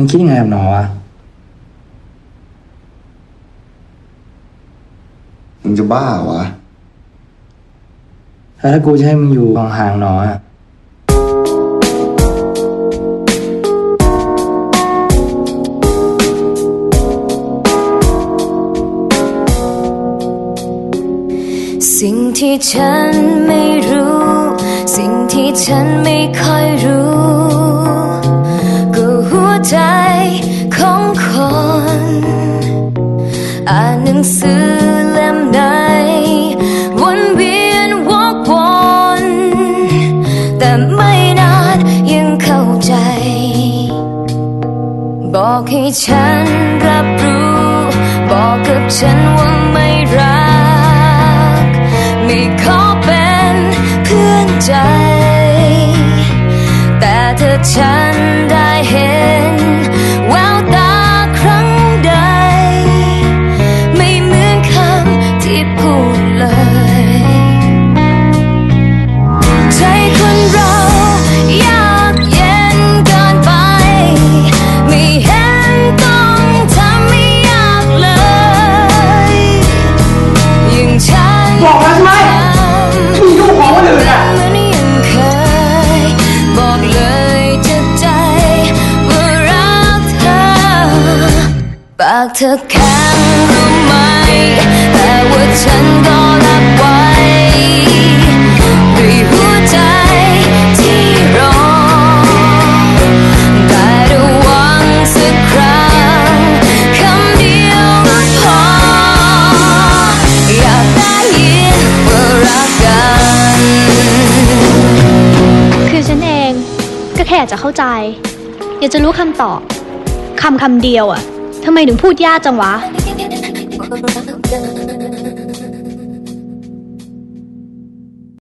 มึงคิดยังไงกับหนอวะ มึงจะบ้าวะ แล้วถ้ากูจะให้มึงอยู่ห่างๆหนออะสิ่งที่ฉันไม่รู้ สิ่งที่ฉันไม่ค่อยรู้ ก็หัวใจ สือเล่มไหนวนเวียนวกวนแต่ไม่นานยังเข้าใจ บอกให้ฉันรับรู้ บอกกับฉันว่าไม่รัก ไม่ขอเป็นเพื่อนใจ แต่เธอฉันากเธอแข็งรู้ไหม แต่ว่าฉันก็รับไว้ด้วยหัวใจที่รอได้ระวังสักครั้งคำเดียวก็พอ อยากได้ยินว่ารักกัน คือฉันเองก็แค่อยากจะเข้าใจ อยากจะรู้คำตอบคำคำเดียวอะ ทำไมถึงพูดยากจังวะ